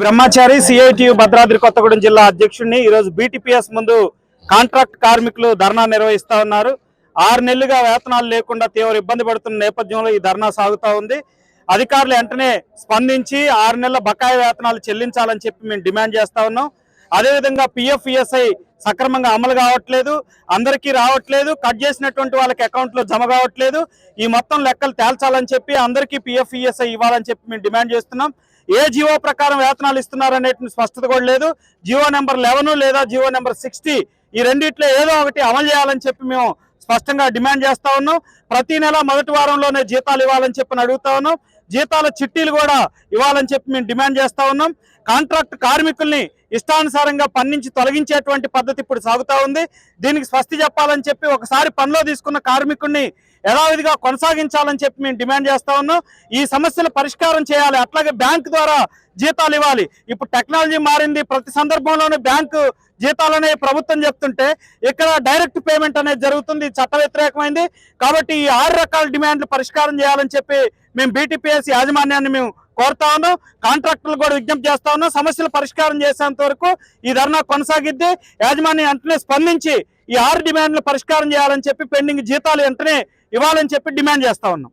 బ్రహ్మచారి CITU Bhadradri Kothagudem జిల్లా అధ్యక్షుడిని ఈరోజు బీటీపీఎస్ ముందు కాంట్రాక్ట్ కార్మికులు ధర్నా నిర్వహిస్తా ఉన్నారు. ఆరు నెలలుగా వేతనాలు లేకుండా తీవ్ర ఇబ్బంది పడుతున్న నేపథ్యంలో ఈ ధర్నా సాగుతూ ఉంది. అధికారులు వెంటనే స్పందించి ఆరు నెలల బకాయి వేతనాలు చెల్లించాలని చెప్పి మేము డిమాండ్ చేస్తా ఉన్నాం. అదేవిధంగా పిఎఫ్ఈఎస్ఐ సక్రమంగా అమలు కావట్లేదు. అందరికీ రావట్లేదు. కట్ చేసినటువంటి వాళ్ళకి అకౌంట్లో జమ కావట్లేదు. ఈ మొత్తం లెక్కలు తేల్చాలని చెప్పి అందరికీ పిఎఫ్ఈఎస్ఐ ఇవ్వాలని చెప్పి మేము డిమాండ్ చేస్తున్నాం. ఏ జియో ప్రకారం వేతనాలు ఇస్తున్నారు అనేటువంటి స్పష్టత కూడా లేదు. జియో నెంబర్ లెవెన్ లేదా జియో నెంబర్ సిక్స్టీ ఈ రెండిట్లో ఏదో ఒకటి అమలు చేయాలని చెప్పి మేము స్పష్టంగా డిమాండ్ చేస్తా ఉన్నాం. ప్రతి నెల మొదటి వారంలోనే జీతాలు ఇవ్వాలని చెప్పి అడుగుతా ఉన్నాం. జీతాల చిట్టీలు కూడా ఇవ్వాలని చెప్పి మేము డిమాండ్ చేస్తా ఉన్నాం. కాంట్రాక్ట్ కార్మికుల్ని ఇష్టానుసారంగా పన్నించి తొలగించేటువంటి పద్ధతి ఇప్పుడు సాగుతా ఉంది. దీనికి స్వస్తి చెప్పాలని చెప్పి ఒకసారి పనిలో తీసుకున్న కార్మికుడిని యథావిధిగా కొనసాగించాలని చెప్పి మేము డిమాండ్ చేస్తా ఉన్నాం. ఈ సమస్యలు పరిష్కారం చేయాలి. అట్లాగే బ్యాంక్ ద్వారా జీతాలు ఇవ్వాలి. ఇప్పుడు టెక్నాలజీ మారింది. ప్రతి సందర్భంలోనూ బ్యాంకు జీతాలనే ప్రభుత్వం చెప్తుంటే ఇక్కడ డైరెక్ట్ పేమెంట్ అనేది జరుగుతుంది. చట్ట వ్యతిరేకమైంది. కాబట్టి ఈ ఆరు రకాల డిమాండ్లు పరిష్కారం చేయాలని చెప్పి మేము బీటీపీఎస్ యాజమాన్యాన్ని మేము కోరుతా ఉన్నాం. కాంట్రాక్టర్లు కూడా విజ్ఞప్తి చేస్తా ఉన్నాం. సమస్యలు పరిష్కారం చేసేంత వరకు ఈ ధర్నా కొనసాగిద్ది. యాజమాన్యం వెంటనే స్పందించి ఈ ఆరు డిమాండ్లు పరిష్కారం చేయాలని చెప్పి పెండింగ్ జీతాలు వెంటనే ఇవ్వాలని చెప్పి డిమాండ్ చేస్తా ఉన్నాం.